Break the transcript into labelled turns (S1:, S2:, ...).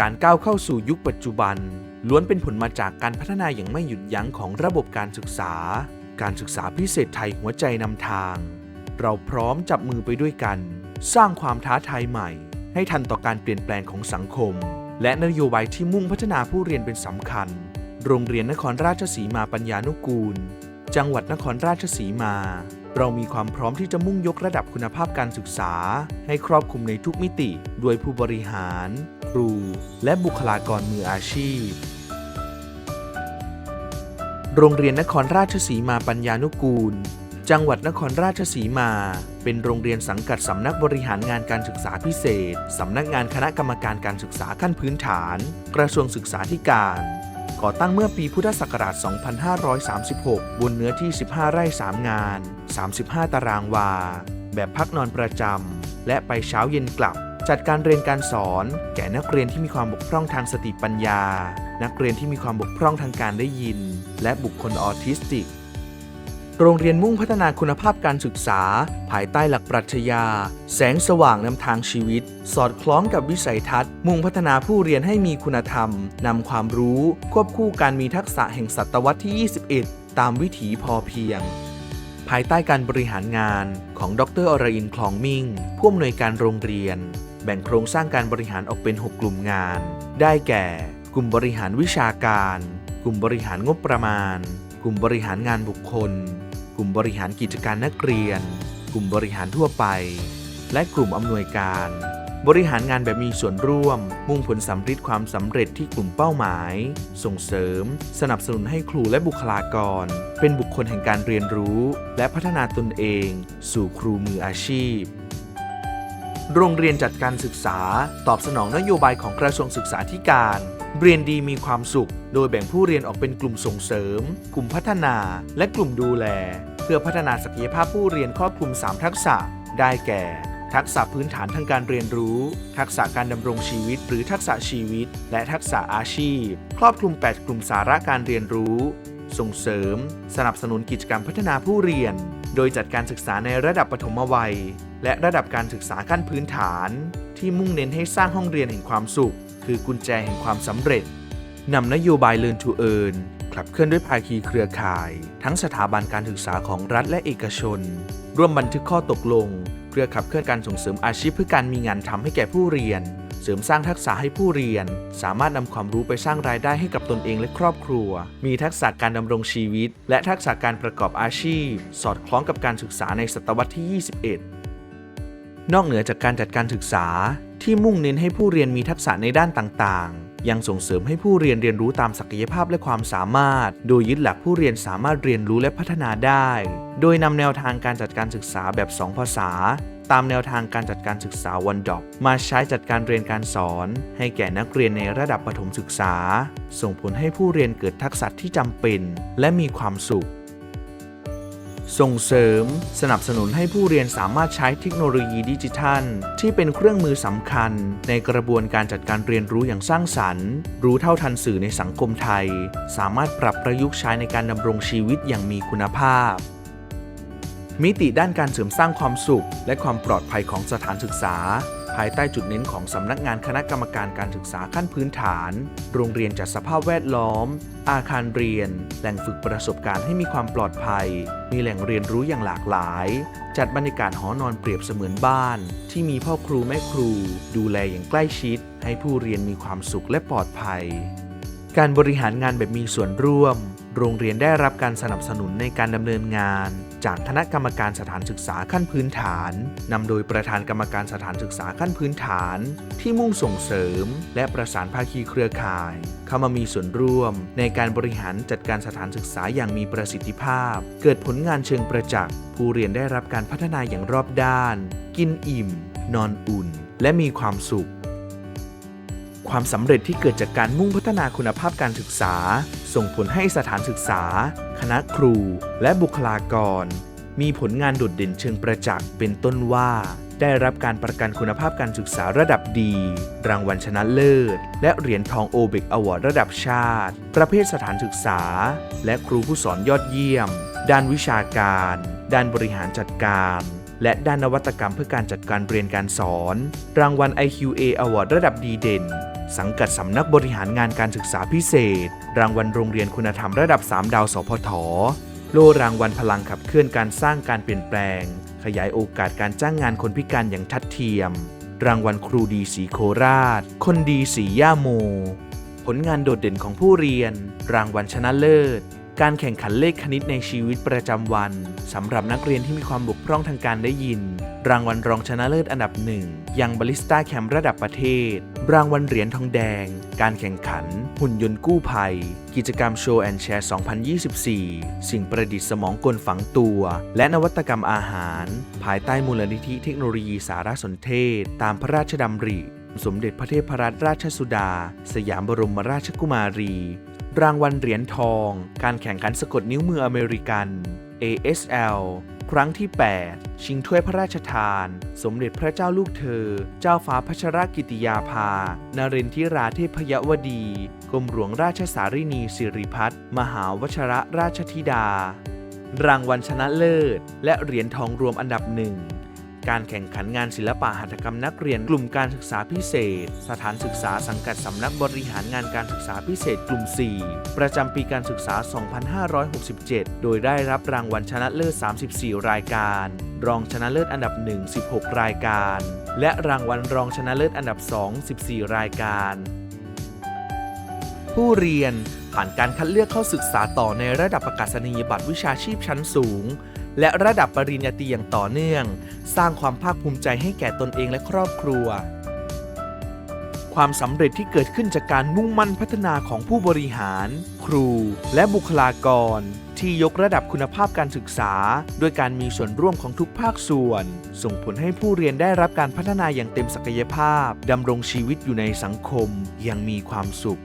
S1: การก้าวเข้าสู่ยุคปัจจุบัน ล้วนเป็นผลมาจากการพัฒนาอย่างไม่หยุดยั้งของระบบการศึกษา การศึกษาพิเศษไทยหัวใจนำทาง เราพร้อมจับมือไปด้วยกัน สร้างความท้าทายใหม่ ให้ทันต่อการเปลี่ยนแปลงของสังคม และนโยบายที่มุ่งพัฒนาผู้เรียนเป็นสำคัญ โรงเรียนนครราชสีมาปัญญานุกูล จังหวัดนครราชสีมา เรามีความพร้อมที่จะมุ่งยกระดับคุณภาพการศึกษา ให้ครอบคลุมในทุกมิติด้วยผู้บริหาร ครู และบุคลากรมืออาชีพ โรงเรียนนครราชสีมาปัญญานุกูล จังหวัดนครราชสีมา เป็นโรงเรียนสังกัดสำนักบริหารงานการศึกษาพิเศษ สำนักงานคณะกรรมการการศึกษาขั้นพื้นฐาน กระทรวงศึกษาธิการก่อตั้งเมื่อปีพุทธศักราช 2536 บนเนื้อที่ 15 ไร่ 3 งาน 35 ตารางวา แบบพักนอนประจำ และไปเช้าเย็นกลับ จัดการเรียนการสอนแก่นักเรียนที่มีความบกพร่องทางสติปัญญา นักเรียนที่มีความบกพร่องทางการได้ยิน และบุคคลออทิสติก โรงเรียนมุ่งพัฒนาคุณภาพการศึกษา ภายใต้หลักปรัชญา แสงสว่างนำทางชีวิต สอดคล้องกับวิสัยทัศน์ มุ่งพัฒนาผู้เรียนให้มีคุณธรรมนำความรู้ ควบคู่การมีทักษะแห่งศตวรรษที่ 21 ตามวิถีพอเพียงภายใต้การบริหารงานของดรอรอินคลองมิ่ง ผู้อำนวยการโรงเรียน แบ่งโครงสร้างการบริหารออกเป็น 6 กลุ่มงาน ได้แก่ กลุ่มบริหารวิชาการ กลุ่มบริหารงบประมาณ กลุ่มบริหารงานบุคคล กลุ่มบริหารกิจการนักเรียน กลุ่มบริหารทั่วไป และกลุ่มอำนวยการ บริหารงานแบบมีส่วนร่วม มุ่งผลสำฤทธิ์ความสำเร็จที่กลุ่มเป้าหมาย ส่งเสริม สนับสนุนให้ครูและบุคลากร เป็นบุคคลแห่งการเรียนรู้ และพัฒนาตนเอง สู่ครูมืออาชีพ โรงเรียนจัดการศึกษา ตอบสนองนโยบายของกระทรวงศึกษาธิการ เรียนดีมีความสุข โดยแบ่งผู้เรียนออกเป็นกลุ่มส่งเสริม กลุ่มพัฒนา และกลุ่มดูแล เพื่อพัฒนาศักยภาพผู้เรียนครอบคลุม 3 ทักษะ ได้แก่ ทักษะพื้นฐานทางการเรียนรู้ ทักษะการดำรงชีวิต หรือทักษะชีวิต และทักษะอาชีพ ครอบคลุม 8 กลุ่มสาระการเรียนรู้ ส่งเสริม สนับสนุนกิจกรรมพัฒนาผู้เรียน โดยจัดการศึกษาในระดับปฐมวัย และระดับการศึกษาขั้นพื้นฐาน ที่มุ่งเน้นให้สร้างห้องเรียนแห่งความสุข คือกุญแจแห่งความสำเร็จนำนโยบาย Learn to Earn ขับเคลื่อนด้วยภาคีเครือข่าย ทั้งสถาบันการศึกษาของรัฐและเอกชน ร่วมบันทึกข้อตกลง เพื่อขับเคลื่อนการส่งเสริมอาชีพเพื่อการมีงานทำให้แก่ผู้เรียน เสริมสร้างทักษะให้ผู้เรียน สามารถนำความรู้ไปสร้างรายได้ให้กับตนเองและครอบครัว มีทักษะการดำรงชีวิต และทักษะการประกอบอาชีพ สอดคล้องกับการศึกษาในศตวรรษที่ 21 นอกเหนือจากการจัดการศึกษา ที่มุ่งเน้นให้ผู้เรียนมีทักษะในด้านต่างๆ ยังส่งเสริมให้ผู้เรียนเรียนรู้ตามศักยภาพและความสามารถ โดยยึดหลักผู้เรียนสามารถเรียนรู้และพัฒนาได้ โดยนำแนวทางการจัดการศึกษาแบบ 2 ภาษา ตามแนวทางการจัดการศึกษาวันดอกมาใช้จัดการเรียนการสอน ให้แก่นักเรียนในระดับประถมศึกษา ส่งผลให้ผู้เรียนเกิดทักษะที่จำเป็น และมีความสุข ส่งเสริม สนับสนุนให้ผู้เรียนสามารถใช้เทคโนโลยีดิจิทัล ที่เป็นเครื่องมือสำคัญ ในกระบวนการจัดการเรียนรู้อย่างสร้างสรรค์ รู้เท่าทันสื่อในสังคมไทย สามารถปรับประยุกต์ใช้ในการดำรงชีวิตอย่างมีคุณภาพ มิติด้านการเสริมสร้างความสุข และความปลอดภัยของสถานศึกษา ภายใต้จุดเน้นของสำนักงานคณะกรรมการการศึกษาขั้นพื้นฐาน โรงเรียนจัดสภาพแวดล้อม อาคารเรียน แหล่งฝึกประสบการณ์ให้มีความปลอดภัย มีแหล่งเรียนรู้อย่างหลากหลาย จัดบรรยากาศหอนอนเปรียบเสมือนบ้าน ที่มีพ่อครูแม่ครู ดูแลอย่างใกล้ชิด ให้ผู้เรียนมีความสุขและปลอดภัย การบริหารงานแบบมีส่วนร่วม โรงเรียนได้รับการสนับสนุนในการดำเนินงาน จากคณะกรรมการสถานศึกษาขั้นพื้นฐานนำโดยประธานกรรมการสถานศึกษาขั้นพื้นฐาน ที่มุ่งส่งเสริม และประสานภาคีเครือข่าย เข้ามามีส่วนร่วม ในการบริหารจัดการสถานศึกษาอย่างมีประสิทธิภาพ เกิดผลงานเชิงประจักษ์ ผู้เรียนได้รับการพัฒนาอย่างรอบด้าน กินอิ่ม นอนอุ่น และมีความสุข ความสำเร็จที่เกิดจากการมุ่งพัฒนาคุณภาพการศึกษา ส่งผลให้สถานศึกษา คณะครู และบุคลากร มีผลงานโดดเด่นเชิงประจักษ์เป็นต้นว่า ได้รับการประกันคุณภาพการศึกษาระดับดี รางวัลชนะเลิศ และเหรียญทองโอเบกอวอร์ดระดับชาติ ประเภทสถานศึกษา และครูผู้สอนยอดเยี่ยม ด้านวิชาการ ด้านบริหารจัดการและด้านนวัตกรรมเพื่อการจัดการเรียนการสอน รางวัล IQA Award ระดับดีเด่น สังกัดสำนักบริหารงานการศึกษาพิเศษ รางวัลโรงเรียนคุณธรรมระดับ 3 ดาว สพท โล่รางวัลพลังขับเคลื่อนการสร้างการเปลี่ยนแปลง ขยายโอกาสการจ้างงานคนพิการอย่างทัดเทียม รางวัลครูดีสีโคราช คนดีสีย่าโม ผลงานโดดเด่นของผู้เรียน รางวัลชนะเลิศการแข่งขันเลขคณิตในชีวิตประจำวันสำหรับนักเรียนที่มีความบกพร่องทางการได้ยิน รางวัลรองชนะเลิศอันดับหนึ่งยังบลิสต้าแคมป์ระดับประเทศ รางวัลเหรียญทองแดง การแข่งขัน หุ่นยนต์กู้ภัย กิจกรรมโชว์แอนแชร์ 2024 สิ่งประดิษฐ์สมองกลฝังตัว และนวัตกรรมอาหาร ภายใต้มูลนิธิเทคโนโลยีสารสนเทศ ตามพระราชดำริ สมเด็จพระเทพรัตนราชสุดา สยามบรมราชกุมารี รางวัลเหรียญทอง การแข่งขันสะกดนิ้วมืออเมริกัน ASL ครั้งที่ 8 ชิงถ้วยพระราชทาน สมเด็จพระเจ้าลูกเธอ เจ้าฟ้าพัชรกิติยาภานารนทิราเทพยวดี กรมหลวงราชสารินีสิริพัฒน์มหาวชรราชธิดา รางวัลชนะเลิศ และเหรียญทองรวมอันดับหนึ่ง การแข่งขันงานศิลปะหัตถกรรมนักเรียนกลุ่มการศึกษาพิเศษ สถานศึกษาสังกัดสำนักบริหารงานการศึกษาพิเศษกลุ่ม 4 ประจำปีการศึกษา 2567 โดยได้รับรางวัลชนะเลิศ 34 รายการ รองชนะเลิศอันดับ 1 16 รายการ และรางวัลรองชนะเลิศอันดับ 2 14 รายการ ผู้เรียนผ่านการคัดเลือกเข้าศึกษาต่อในระดับประกาศนียบัตรวิชาชีพชั้นสูง และระดับปริญญาตรีอย่างต่อเนื่อง สร้างความภาคภูมิใจให้แก่ตนเองและครอบครัว ความสำเร็จที่เกิดขึ้นจากการมุ่งมั่นพัฒนาของผู้บริหาร ครู และบุคลากร ที่ยกระดับคุณภาพการศึกษา ด้วยการมีส่วนร่วมของทุกภาคส่วน ส่งผลให้ผู้เรียนได้รับการพัฒนาอย่างเต็มศักยภาพดำรงชีวิตอยู่ในสังคมอย่างมีความสุข